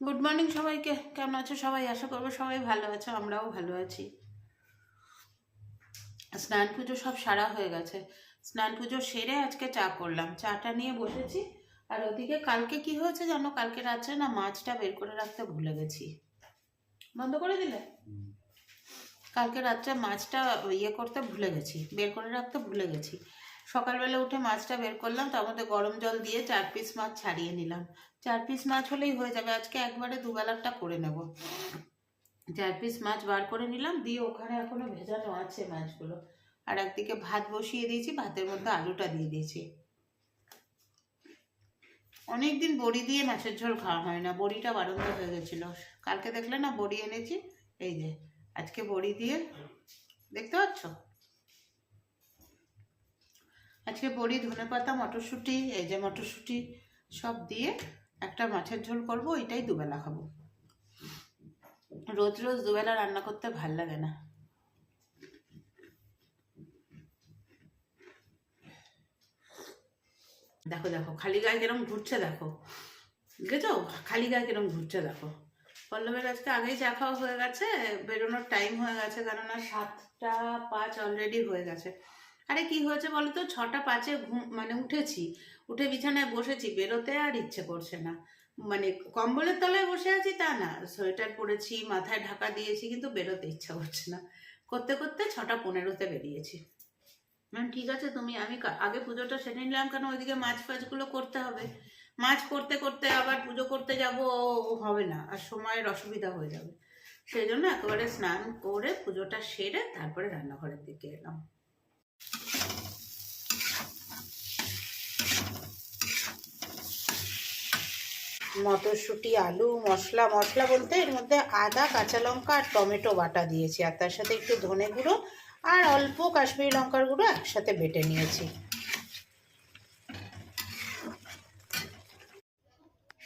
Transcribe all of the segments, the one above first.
Good morning সবাইকে। কেমন আছো সবাই? আশা করব সবাই ভালো আছো আমরাও ভালো আছি। স্নান পুজো সব সারা হয়ে গেছে। স্নান পুজো সেরে আজকে চা করলাম। চাটা নিয়ে বসেছি। আর ওদিকে কালকে কি হয়েছে জানো? কালকে রাত্রে না মাছটা বের করে রাখতে ভুলে গেছি। বন্ধ করে দিলে? কালকে রাত্রে মাছটা ইয়ে করতে ভুলে গেছি। বের করে রাখতে ভুলে গেছি। সকালবেলা উঠে মাছটা বের করলাম, তার মধ্যে গরম জল দিয়ে চার পিস মাছ ছাড়িয়ে নিলাম। চার পিস মাছ হলেই হয়ে যাবে, আজকে একবারে দুবেলারটা করে নেব। চার পিস মাছ বার করে নিলাম, দিয়ে ওখানে এখনও ভেজানো আছে মাছগুলো। আর একদিকে ভাত বসিয়ে দিয়েছি, ভাতের মধ্যে আলুটা দিয়ে দিয়েছি। অনেকদিন বড়ি দিয়ে মাছের ঝোল খাওয়া হয় না, বড়িটা বারন্ত হয়ে গেছিল। কালকে দেখলে না, বড়ি এনেছি, এই যে, আজকে বড়ি দিয়ে, দেখতে পাচ্ছ? আজকে বড়ি, ধনে পাতা, মটরশুঁটি, এই যে মটরশুঁটি সব দিয়ে একটা মাছের ঝোল করব এটাই দুবেলা খাব। রোজ রোজ দুবেলা রান্না করতে ভালো লাগে না। দেখো দেখো, খালি গায়ে কিরম ঘুরছে, দেখো। দেখেছ খালি গায়ে কিরম ঘুরছে, দেখো। পল্লবের আজকে আগেই চা খাওয়া হয়ে গেছে, বেরোনোর টাইম হয়ে গেছে, কেননা সাতটা পাঁচ অলরেডি হয়ে গেছে। আরে কি হয়েছে বলো তো ছটা পাঁচে ঘুম মানে উঠেছি, উঠে বিছানায় বসেছি, বেরোতে আর ইচ্ছে করছে না। মানে কম্বলের তলায় বসে আছি তা না, সোয়েটার পরেছি, মাথায় ঢাকা দিয়েছি, কিন্তু বেরোতে ইচ্ছা করছে না। করতে করতে ছটা পনেরোতে বেরিয়েছি। ঠিক আছে, তুমি, আমি আগে পুজোটা সেরে নিলাম কেন? ওইদিকে মাছ ফাছগুলো করতে হবে। মাছ করতে করতে আবার পুজো করতে যাব হবে না, আর সময়ের অসুবিধা হয়ে যাবে। সেই জন্য একেবারে স্নান করে পুজোটা সেরে তারপরে রান্নাঘরের দিকে এলাম। মটরশুঁটি, আলু, মশলা মশলা বলতে এর মধ্যে আদা, কাঁচা লঙ্কা আর টমেটো বাটা দিয়েছি। আর তার সাথে একটু ধনে গুঁড়ো আর অল্প কাশ্মীরি লঙ্কার গুঁড়ো একসাথে বেটে নিয়েছি।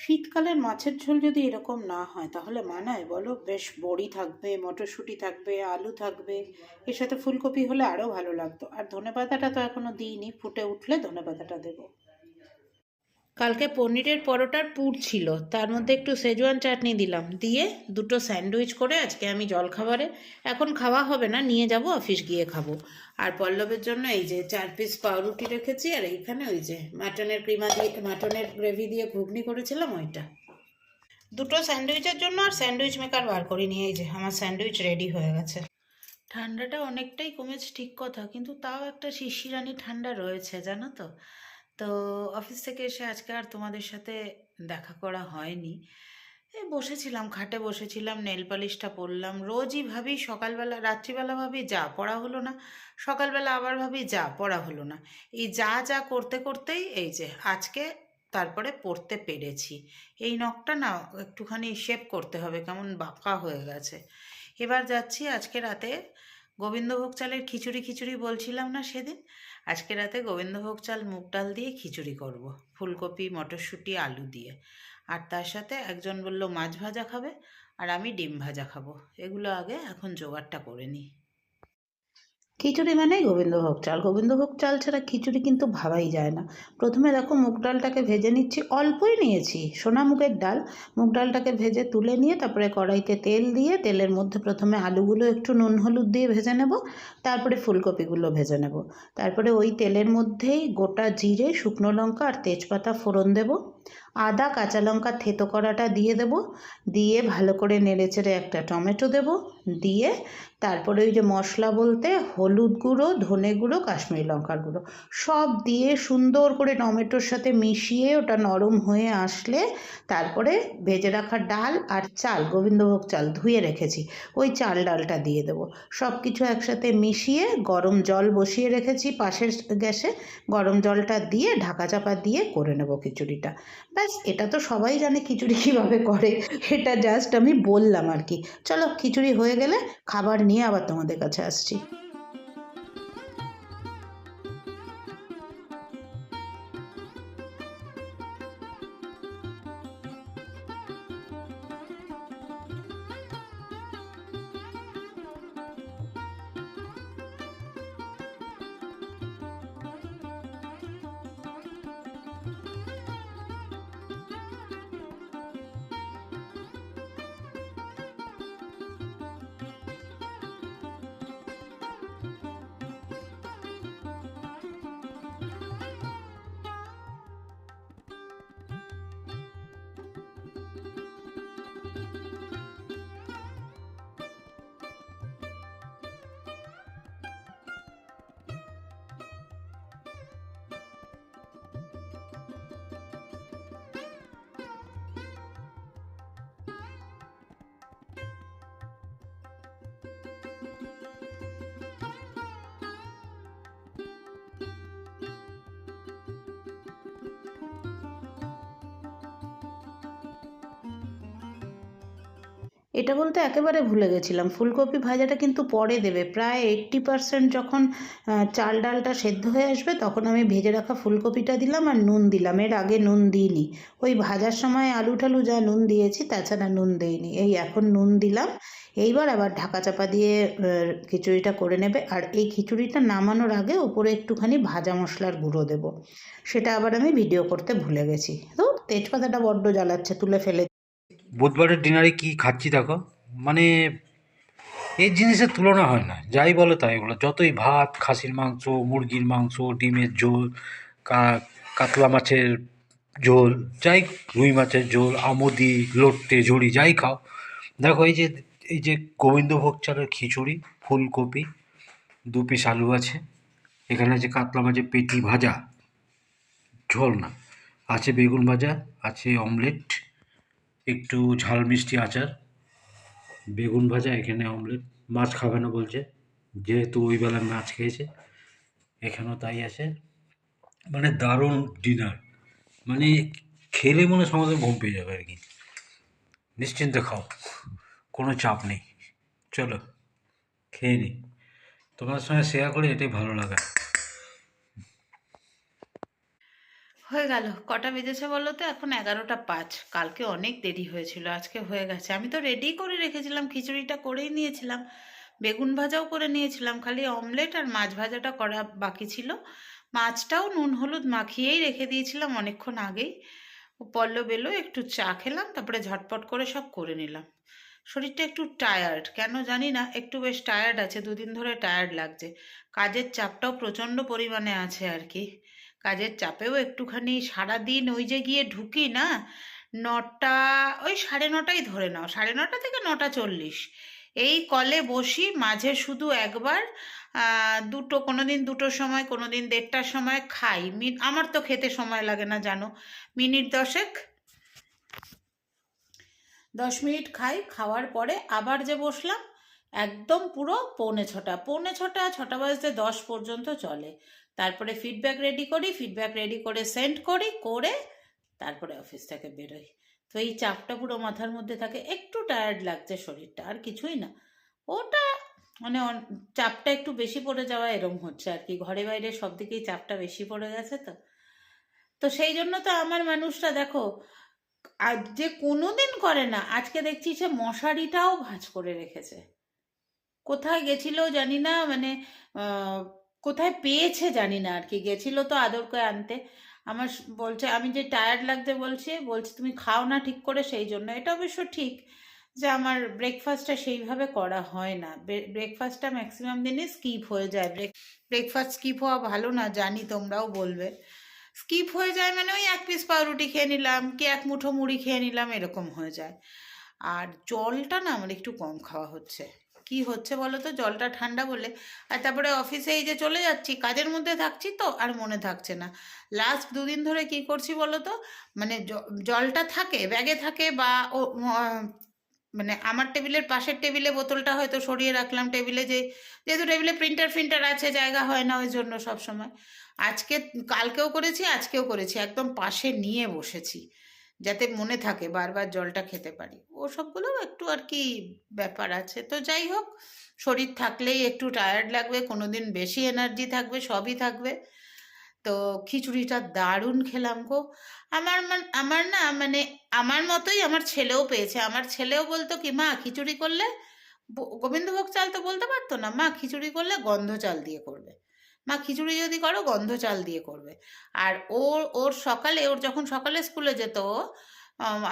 শীতকালের মাছের ঝোল যদি এরকম না হয়, তাহলে মানায়? বলো। বেশ, বড়ি থাকবে, মটরশুঁটি থাকবে, আলু থাকবে। এর সাথে ফুলকপি হলে আরও ভালো লাগতো। আর ধনেপাতাটা তো এখনও দিইনি, ফুটে উঠলে ধনেপাতাটা দেবো। কালকে পনিরের পরোটার পুর ছিল। তার মধ্যে একটু সেজওয়ান চাটনি দিলাম। দিয়ে দুটো স্যান্ডউইচ করে আজকে আমি জলখাবারে, এখন খাওয়া হবে না, নিয়ে যাব অফিস গিয়ে খাব। আর পল্লবের জন্য এই যে চার পিস পাউরুটি রেখেছি, আর এইখানে ওই যে মাটনের ক্রিমা দিয়ে, মাটনের গ্রেভি দিয়ে ঘুগনি করেছিলাম ওইটা। দুটো স্যান্ডউইচের জন্য আর স্যান্ডউইচ মেকার বার করি নিয়ে এই যে আমার স্যান্ডউইচ রেডি হয়ে গেছে। ঠান্ডাটা অনেকটাই কমেছে, ঠিক কথা, কিন্তু তাও একটা শিশিরানি ঠান্ডা রয়েছে, জানো তো? তো অফিস থেকে এসে আজকে আর তোমাদের সাথে দেখা করা হয়নি। এই বসেছিলাম, খাটে বসেছিলাম, নেল পালিশটা পরলাম। রোজই ভাবি সকালবেলা, রাত্রিবেলা ভাবি যা পড়া হলো না, সকালবেলা আবার ভাবি যা পড়া হলো না। এই যা যা করতে করতেই এই যে আজকে তারপরে পড়তে পেরেছি। এই নখটা না একটুখানি শেপ করতে হবে, কেমন বাঁকা হয়ে গেছে। এবার যাচ্ছি আজকে রাতে গোবিন্দভোগ চালের খিচুড়ি খিচুড়ি বলছিলাম না সেদিন? আজকে রাতে গোবিন্দভোগ চাল, মুগ ডাল দিয়ে খিচুড়ি করব, ফুলকপি, মটরশুঁটি, আলু দিয়ে। আর তার সাথে একজন বলল, মাছ ভাজা খাবে? আর আমি ডিম ভাজা খাব। এগুলো আগে এখন জোগাড়টা করে নিই। খিচুড়ি মানেই গোবিন্দভোগ চাল। গোবিন্দভোগ চাল ছাড়া খিচুড়ি কিন্তু ভাবাই যায় না। প্রথমে দেখো মুগ ডালটাকে ভেজে নিচ্ছি, অল্পই নিয়েছি, সোনা মুগের ডাল। মুগ ডালটাকে ভেজে তুলে নিয়ে তারপরে কড়াইতে তেল দিয়ে, তেলের মধ্যে প্রথমে আলুগুলো একটু নুন হলুদ দিয়ে ভেজে নেব, তারপরে ফুলকপিগুলো ভেজে নেব। তারপরে ওই তেলের মধ্যেই গোটা জিরে, শুকনো লঙ্কা আর তেজপাতা ফোড়ন দেব। আদা, কাঁচা লঙ্কা থেতো করাটা দিয়ে দেব। দিয়ে ভালো করে নেড়েচেড়ে একটা টমেটো দেব। দিয়ে তারপরে ওই যে মশলা বলতে হলুদ গুঁড়ো, ধনে গুঁড়ো, কাশ্মীরি লঙ্কার গুঁড়ো। সব দিয়ে সুন্দর করে টমেটোর সাথে মিশিয়ে ওটা নরম হয়ে আসলে তারপরে ভেজে রাখা ডাল আর চাল, গোবিন্দভোগ চাল ধুয়ে রেখেছি। ওই চাল ডালটা দিয়ে দেবো। সব কিছু একসাথে মিশিয়ে গরম জল বসিয়ে রেখেছি পাশের গ্যাসে। গরম জলটা দিয়ে ঢাকা চাপা দিয়ে করে নেব খিচুড়িটা। ব্যাস, এটা তো সবাই জানে খিচুড়ি কীভাবে করে। এটা জাস্ট আমি বললাম আর কি। চলো, খিচুড়ি হয়ে গেলে খাবার নিয়ে আবার তোমাদের কাছে আসছি। এটা বলতে একেবারে ভুলে গেছিলাম। ফুলকপি ভাজাটা কিন্তু পরে দেবে। প্রায় এইট্টি পারসেন্ট যখন চাল ডালটা সেদ্ধ হয়ে আসবে, তখন আমি ভেজে রাখা ফুলকপিটা দিলাম আর নুন দিলাম। এর আগে নুন দিইনি। ওই ভাজার সময় আলু টালু যা নুন দিয়েছি, তাছাড়া নুন দিইনি। এই এখন নুন দিলাম। এইবার আবার ঢাকা চাপা দিয়ে খিচুড়িটা করে নেবে। আর এই খিচুড়িটা নামানোর আগে উপরে একটুখানি ভাজা মশলার গুঁড়ো দেবো। সেটা আবার আমি ভিডিও করতে ভুলে গেছি। তো তেজপাতাটা বড্ড জ্বালাচ্ছে, তুলে ফেলে বুধবারের ডিনারে কি খাচ্ছি দেখো? মানে এই জিনিসের তুলনা হয় না, যাই বলো তাই বলো যতই ভাত, খাসির মাংস, মুরগির মাংস, ডিমের ঝোল কাতলা মাছের ঝোল, যাই রুই মাছের ঝোল, আমুদি, লোট্টে, ঝুড়ি, যাই খাও। দেখো এই যে এই যে গোবিন্দভোগ চালের খিচুড়ি, ফুলকপি, দু পিস আলু আছে। এখানে আছে কাতলা মাছের পেটি ভাজা। ঝোল না, আছে বেগুন ভাজা, আছে অমলেট একটু ঝাল মিষ্টি আচার। বেগুন ভাজা, এখানে অমলেট মাছ খাবে না বলছে, যেহেতু ওই বেলা মাছ খেয়েছে, এখানেও তাই আছে। মানে দারুণ ডিনার মানে খেলে মনে সমাজে ঘুম পেয়ে যাবে আর কি। নিশ্চিন্তে খাও, কোনো চাপ নেই। চলো, খেয়ে নিই তোমার সঙ্গে শেয়ার করে, এটাই ভালো লাগা। হয়ে গেল। কটা বেজেছে বলো তো? এখন এগারোটা পাঁচ। কালকে অনেক দেরি হয়েছিল, আজকে হয়ে গেছে। আমি তো রেডি করে রেখেছিলাম, খিচুড়িটা করেই নিয়েছিলাম। বেগুন ভাজাও করে নিয়েছিলাম, খালি অমলেট আর মাছ ভাজাটা করা বাকি ছিল। মাছটাও নুন, হলুদ মাখিয়েই রেখে দিয়েছিলাম অনেকক্ষণ আগেই। ও পল্লব এলো একটু চা খেলাম, তারপরে ঝটপট করে সব করে নিলাম। শরীরটা একটু টায়ার্ড কেন জানি না, একটু বেশ টায়ার্ড আছে, দুদিন ধরে টায়ার্ড লাগছে। কাজের চাপটাও প্রচণ্ড পরিমাণে আছে আর কি। কাজের চাপেও একটুখানি সারাদিন ওই যে গিয়ে ঢুকি না, নটা, ওই সাড়ে নটাই ধরে নাও, সাড়ে নটা থেকে নটা চল্লিশ। এই কলে বসি, মাঝে শুধু একবার দুটো কোনো দিন দুটোর সময় কোনো দিন দেড়টার সময় খাই। আমার তো খেতে সময় লাগে না, জানো। মিনিট দশেক, দশ মিনিট খাই, খাওয়ার পরে আবার যে বসলাম, একদম পুরো পৌনে ছটা পৌনে ছটা ছটা বাজতে দশ পর্যন্ত চলে। তারপরে ফিডব্যাক রেডি করি ফিডব্যাক রেডি করে সেন্ড করি, করে তারপরে অফিস থেকে বেরোই। তো এই চাপটা পুরো মাথার মধ্যে থাকে, একটু টায়ার্ড লাগছে শরীরটা, আর কিছুই না। ওটা মানে চাপটা একটু বেশি পড়ে যাওয়া এরম হচ্ছে আর কি। ঘরে বাইরে সব দিকেই চাপটা বেশি পড়ে গেছে তো। তো সেই জন্য তো আমার মানুষটা দেখো, আজ যে কোনোদিন করে না, আজকে দেখছি সে মশারিটাও ভাঁজ করে রেখেছে। কোথায় গেছিল জানি না মানে কোথায় পেয়েছে জানি না আর কি। গেছিল তো আদর করে আনতে। আমার বলছে, আমি যে টায়ার্ড লাগছে, বলছে বলছে তুমি খাও না ঠিক করে সেই জন্য। এটা অবশ্য ঠিক যে আমার ব্রেকফাস্টটা সেইভাবে করা হয় না। ব্রেকফাস্টটা ম্যাক্সিমাম দিনে স্কিপ হয়ে যায়। ব্রেক ব্রেকফাস্ট স্কিপ হওয়া ভালো না, জানি তোমরাও বলবে। স্কিপ হয়ে যায় মানে ওই এক পিস পাউরুটি খেয়ে নিলাম, কি এক মুঠো মুড়ি খেয়ে নিলাম, এরকম হয়ে যায়। আর জলটা না আমার একটু কম খাওয়া হচ্ছে। কি হচ্ছে বলো তো? জলটা ঠান্ডা বলে। আর তারপরে অফিসে এই যে চলে যাচ্ছি, কাজের মধ্যে থাকছি তো, আর মনে থাকছে না। লাস্ট দুদিন ধরে কি করছি বলো তো? মানে জলটা থাকে ব্যাগে থাকে বা ও মানে আমার টেবিলের পাশের টেবিলে বোতলটা হয়তো সরিয়ে রাখলাম টেবিলে যে, যেহেতু টেবিলে প্রিন্টার ফিন্টার আছে, জায়গা হয় না ওই জন্য সব সময় আজকে, কালকেও করেছি, আজকেও করেছি। একদম পাশে নিয়ে বসেছি। যাতে মনে থাকে বারবার জলটা খেতে পারি। ওসবগুলো একটু আর কি ব্যাপার আছে। তো যাই হোক, শরীর থাকলেই একটু টায়ার্ড লাগবে কোনো দিন বেশি এনার্জি থাকবে, সবই থাকবে। তো খিচুড়িটা দারুণ খেলাম গো। আমার আমার না মানে আমার মতোই আমার ছেলেও পেয়েছে। আমার ছেলেও বলতো কি, মা, খিচুড়ি করলে গোবিন্দভোগ চাল তো বলতে পারতো না। মা, খিচুড়ি করলে গন্ধ চাল দিয়ে করবে। মা খিচুড়ি যদি করো, গন্ধ চাল দিয়ে করবে। আর ওর ওর সকালে, ওর যখন সকালে স্কুলে যেত,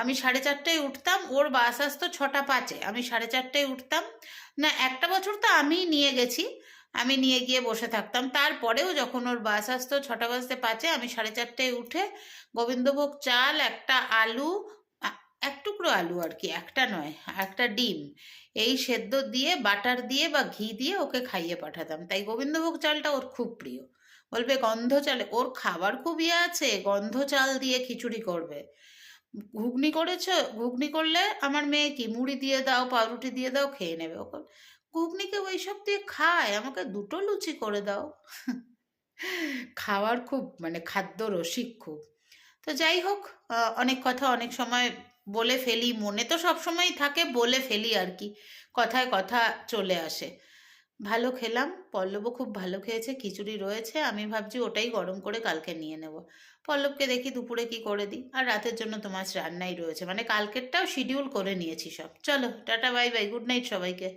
আমি সাড়ে চারটায় উঠতাম, ওর বাস আসতো ছটা পাঁচে। আমি সাড়ে চারটায় উঠতাম। না, একটা বছর তো আমি নিয়ে গেছি, আমি নিয়ে গিয়ে বসে থাকতাম। তারপরেও যখন ওর বাস আসতো ছটা বাজতে পাঁচে, আমি সাড়ে চারটায় উঠে গোবিন্দভোগ চাল, একটা আলু এক টুকরো আলু আর কি, একটা নয়, একটা ডিম। এই সেদ্ধ দিয়ে, বাটার দিয়ে বা ঘি দিয়ে ওকে খাইয়ে পাঠাতাম। তাই গোবিন্দভোগ চালটা ওর খুব প্রিয়। বলবে, গন্ধ চালে ওর খাবার খুব ইয়ে আছে, গন্ধ চাল দিয়ে খিচুড়ি করবে। ঘুগনি করেছ, ঘুগনি করলে আমার মেয়ে কি, মুড়ি দিয়ে দাও, পাউরুটি দিয়ে দাও, খেয়ে নেবে। ওকে ঘুগনিকে ওই সব দিয়ে খায়, আমাকে দুটো লুচি করে দাও। খাওয়ার খুব মানে খাদ্য রসিক খুব। তো যাই হোক অনেক কথা, অনেক সময় বলে ফেলি, মনে তো সবসময়ই থাকে বলে ফেলি আর কি। কথায় কথা চলে আসে। ভালো খেলাম পল্লবও খুব ভালো খেয়েছে, খিচুড়ি রয়েছে, আমি ভাবছি ওটাই গরম করে কালকে নিয়ে নেব। পল্লবকে দেখি দুপুরে কি করে দিই, আর রাতের জন্য তোমার রান্নাই রয়েছে মানে কালকেরটাও শিডিউল করে নিয়েছি সব। চলো, tata bye bye good night সবাইকে।